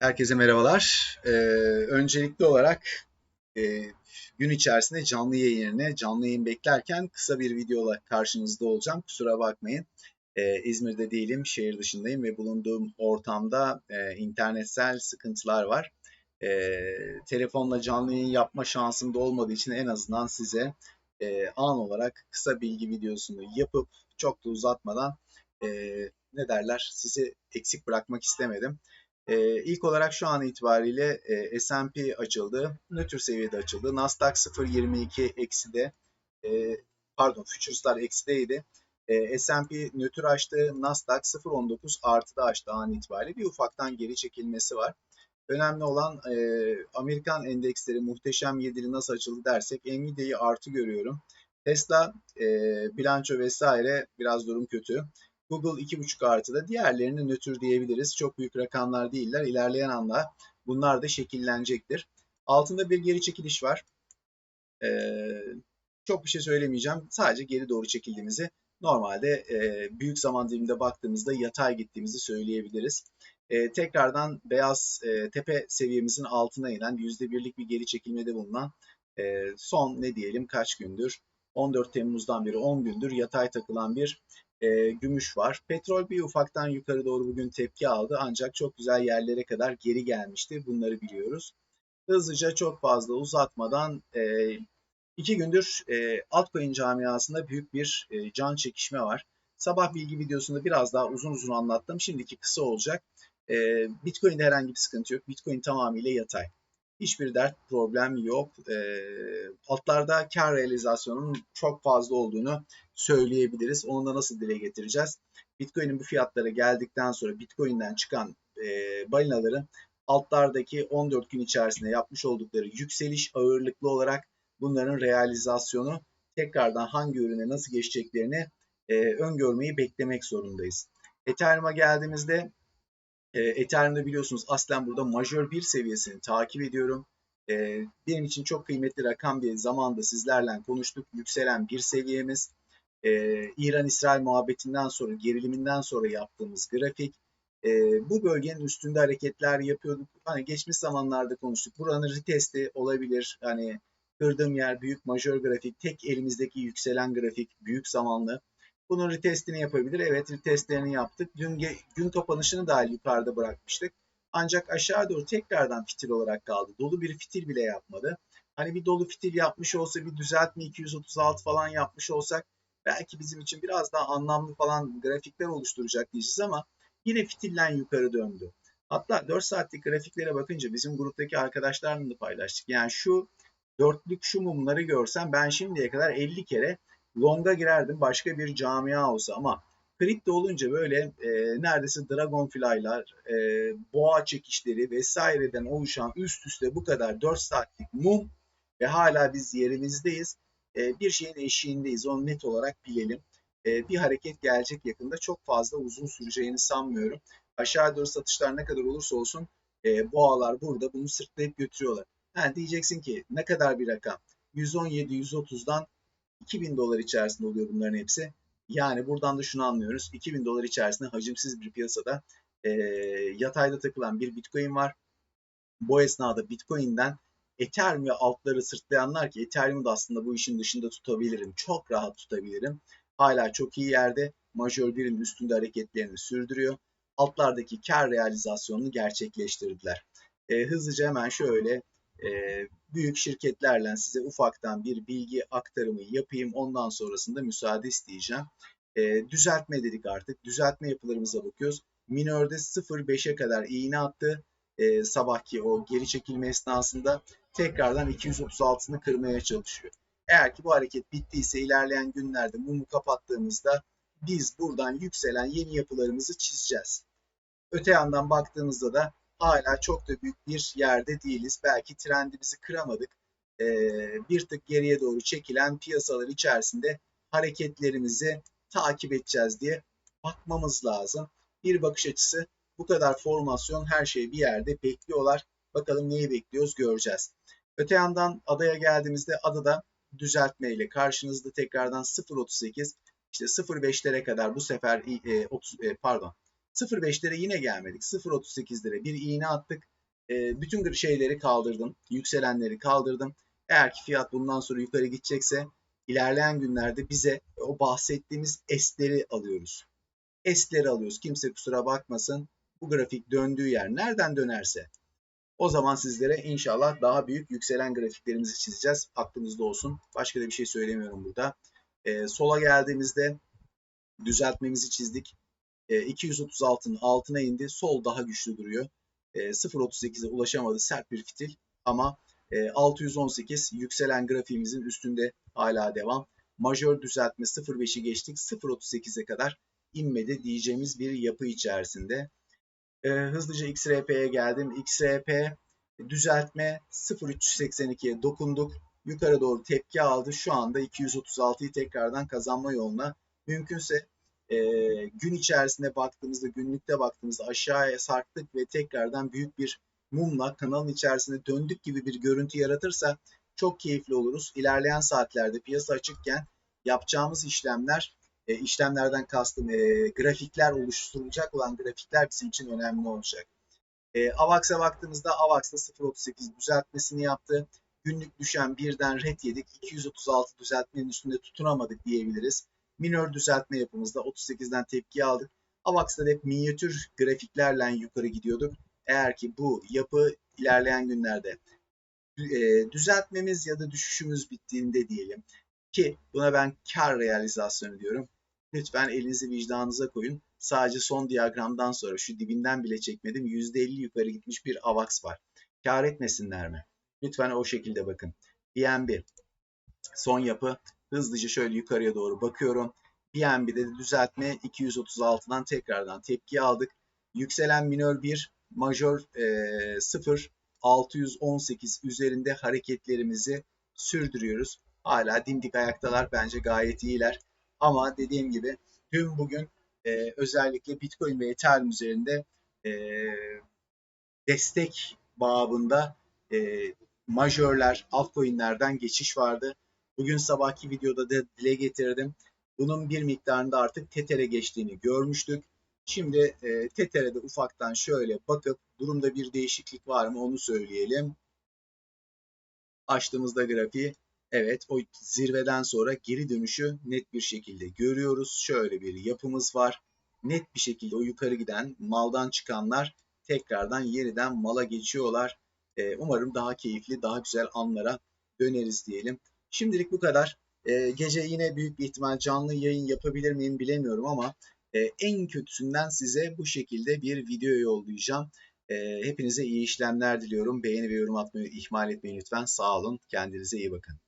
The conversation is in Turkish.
Herkese merhabalar. Ee, öncelikli olarak e, gün içerisinde canlı yayını, canlı yayın beklerken kısa bir videola karşınızda olacağım. Kusura bakmayın. Ee, İzmir'de değilim, şehir dışındayım ve bulunduğum ortamda e, internetsel sıkıntılar var. E, telefonla canlı yayın yapma şansım da olmadığı için en azından size e, an olarak kısa bilgi videosunu yapıp çok da uzatmadan e, ne derler sizi eksik bırakmak istemedim. E, ilk olarak şu an itibariyle e, S&P açıldı. Nötr seviyede açıldı. Nasdaq 0.22 ekside. E, pardon Futures'lar eksideydi. E, S&P nötr açtı. Nasdaq 0.19 artıda açtı an itibariyle. Bir ufaktan geri çekilmesi var. Önemli olan e, Amerikan endeksleri muhteşem yedili nasıl açıldı dersek Nvidia'yı artı görüyorum. Tesla e, bilanço vesaire biraz durum kötü. Google 2.5 artıda diğerlerini nötr diyebiliriz. Çok büyük rakamlar değiller. İlerleyen anda bunlar da şekillenecektir. Altında bir geri çekiliş var. Ee, çok bir şey söylemeyeceğim. Sadece geri doğru çekildiğimizi normalde e, büyük zaman diliminde baktığımızda yatay gittiğimizi söyleyebiliriz. E, tekrardan beyaz e, tepe seviyemizin altına inen %1'lik bir geri çekilmede bulunan e, son ne diyelim kaç gündür 14 Temmuz'dan beri 10 gündür yatay takılan bir e, gümüş var. Petrol bir ufaktan yukarı doğru bugün tepki aldı ancak çok güzel yerlere kadar geri gelmişti. Bunları biliyoruz. Hızlıca çok fazla uzatmadan e, iki gündür e, altcoin camiasında büyük bir e, can çekişme var. Sabah bilgi videosunda biraz daha uzun uzun anlattım. Şimdiki kısa olacak. E, Bitcoin'de herhangi bir sıkıntı yok. Bitcoin tamamıyla yatay. Hiçbir dert, problem yok. E, altlarda kar realizasyonunun çok fazla olduğunu söyleyebiliriz. Onu da nasıl dile getireceğiz? Bitcoin'in bu fiyatlara geldikten sonra Bitcoin'den çıkan e, balinaların altlardaki 14 gün içerisinde yapmış oldukları yükseliş ağırlıklı olarak bunların realizasyonu tekrardan hangi ürüne nasıl geçeceklerini e, öngörmeyi beklemek zorundayız. Ethereum'a geldiğimizde e, Ethereum'da biliyorsunuz aslen burada majör bir seviyesini takip ediyorum. E, benim için çok kıymetli rakam bir zamanda sizlerle konuştuk. Yükselen bir seviyemiz. E, İran-İsrail muhabbetinden sonra, geriliminden sonra yaptığımız grafik. E, bu bölgenin üstünde hareketler yapıyorduk. Hani geçmiş zamanlarda konuştuk. Buranın retesti olabilir. Hani kırdığım yer büyük majör grafik. Tek elimizdeki yükselen grafik büyük zamanlı. Bunun retestini yapabilir. Evet retestlerini yaptık. Dün gün kapanışını dahil yukarıda bırakmıştık. Ancak aşağı doğru tekrardan fitil olarak kaldı. Dolu bir fitil bile yapmadı. Hani bir dolu fitil yapmış olsa bir düzeltme 236 falan yapmış olsak belki bizim için biraz daha anlamlı falan grafikler oluşturacak diyeceğiz ama yine fitillen yukarı döndü. Hatta 4 saatlik grafiklere bakınca bizim gruptaki arkadaşlarla da paylaştık. Yani şu dörtlük şu mumları görsem ben şimdiye kadar 50 kere longa girerdim başka bir camia olsa ama kripto olunca böyle e, neredeyse dragonfly'lar, e, boğa çekişleri vesaireden oluşan üst üste bu kadar 4 saatlik mum ve hala biz yerimizdeyiz. E, bir şeyin eşiğindeyiz. Onu net olarak bilelim. E, bir hareket gelecek yakında. Çok fazla uzun süreceğini sanmıyorum. Aşağı doğru satışlar ne kadar olursa olsun e, boğalar burada bunu sırtlayıp götürüyorlar. Ha, diyeceksin ki ne kadar bir rakam? 117-130'dan 2000 dolar içerisinde oluyor bunların hepsi. Yani buradan da şunu anlıyoruz. 2000 dolar içerisinde hacimsiz bir piyasada e, yatayda takılan bir Bitcoin var. Bu esnada Bitcoin'den Ethereum ve altları sırtlayanlar ki Ethereum'u da aslında bu işin dışında tutabilirim. Çok rahat tutabilirim. Hala çok iyi yerde. Major birin üstünde hareketlerini sürdürüyor. Altlardaki kar realizasyonunu gerçekleştirdiler. E, hızlıca hemen şöyle büyük şirketlerle size ufaktan bir bilgi aktarımı yapayım. Ondan sonrasında müsaade isteyeceğim. E, düzeltme dedik artık. Düzeltme yapılarımıza bakıyoruz. Minörde 0.5'e kadar iğne attı. E, sabahki o geri çekilme esnasında tekrardan 236'sını kırmaya çalışıyor. Eğer ki bu hareket bittiyse ilerleyen günlerde mumu kapattığımızda biz buradan yükselen yeni yapılarımızı çizeceğiz. Öte yandan baktığımızda da hala çok da büyük bir yerde değiliz. Belki trendimizi kıramadık. Ee, bir tık geriye doğru çekilen piyasalar içerisinde hareketlerimizi takip edeceğiz diye bakmamız lazım. Bir bakış açısı bu kadar formasyon her şey bir yerde bekliyorlar. Bakalım neyi bekliyoruz göreceğiz. Öte yandan adaya geldiğimizde adada düzeltmeyle karşınızda tekrardan 0.38 işte 0.5'lere kadar bu sefer e, 30, e, pardon 0.5'lere yine gelmedik. 0.38'lere bir iğne attık. E, bütün şeyleri kaldırdım. Yükselenleri kaldırdım. Eğer ki fiyat bundan sonra yukarı gidecekse ilerleyen günlerde bize o bahsettiğimiz S'leri alıyoruz. S'leri alıyoruz. Kimse kusura bakmasın. Bu grafik döndüğü yer nereden dönerse o zaman sizlere inşallah daha büyük yükselen grafiklerimizi çizeceğiz. Aklınızda olsun. Başka da bir şey söylemiyorum burada. E, sola geldiğimizde düzeltmemizi çizdik. E, 236'nın altına indi. Sol daha güçlü duruyor. E, 0.38'e ulaşamadı. Sert bir fitil ama e, 618 yükselen grafiğimizin üstünde hala devam. Majör düzeltme 0.5'i geçtik. 0.38'e kadar inmedi diyeceğimiz bir yapı içerisinde. E, hızlıca XRP'ye geldim. XRP düzeltme 0.382'ye dokunduk. Yukarı doğru tepki aldı. Şu anda 236'yı tekrardan kazanma yoluna. Mümkünse e, gün içerisinde baktığımızda, günlükte baktığımızda aşağıya sarktık ve tekrardan büyük bir mumla kanalın içerisinde döndük gibi bir görüntü yaratırsa çok keyifli oluruz. İlerleyen saatlerde piyasa açıkken yapacağımız işlemler e, işlemlerden kastım e, grafikler oluşturulacak olan grafikler bizim için önemli olacak. E, AVAX'a baktığımızda AVAX'da 0.38 düzeltmesini yaptı. Günlük düşen birden red yedik. 236 düzeltmenin üstünde tutunamadık diyebiliriz. Minör düzeltme yapımızda 38'den tepki aldık. AVAX'ta hep minyatür grafiklerle yukarı gidiyorduk. Eğer ki bu yapı ilerleyen günlerde e, düzeltmemiz ya da düşüşümüz bittiğinde diyelim ki buna ben kar realizasyonu diyorum. Lütfen elinizi vicdanınıza koyun. Sadece son diyagramdan sonra şu dibinden bile çekmedim. %50 yukarı gitmiş bir AVAX var. Kar etmesinler mi? Lütfen o şekilde bakın. BNB son yapı hızlıca şöyle yukarıya doğru bakıyorum. BNB'de de düzeltme 236'dan tekrardan tepki aldık. Yükselen minör 1, majör e, 0, 618 üzerinde hareketlerimizi sürdürüyoruz. Hala dimdik ayaktalar bence gayet iyiler. Ama dediğim gibi dün bugün e, özellikle Bitcoin ve Ethereum üzerinde e, destek babında e, majörler, altcoin'lerden geçiş vardı. Bugün sabahki videoda da dile getirdim. Bunun bir miktarında artık Tether'e geçtiğini görmüştük. Şimdi e, Tether'e ufaktan şöyle bakıp durumda bir değişiklik var mı onu söyleyelim. Açtığımızda grafiği Evet o zirveden sonra geri dönüşü net bir şekilde görüyoruz. Şöyle bir yapımız var. Net bir şekilde o yukarı giden maldan çıkanlar tekrardan yeniden mala geçiyorlar. Ee, umarım daha keyifli, daha güzel anlara döneriz diyelim. Şimdilik bu kadar. Ee, gece yine büyük bir ihtimal canlı yayın yapabilir miyim bilemiyorum ama e, en kötüsünden size bu şekilde bir video yollayacağım. E, hepinize iyi işlemler diliyorum. Beğeni ve yorum atmayı ihmal etmeyin lütfen. Sağ olun. Kendinize iyi bakın.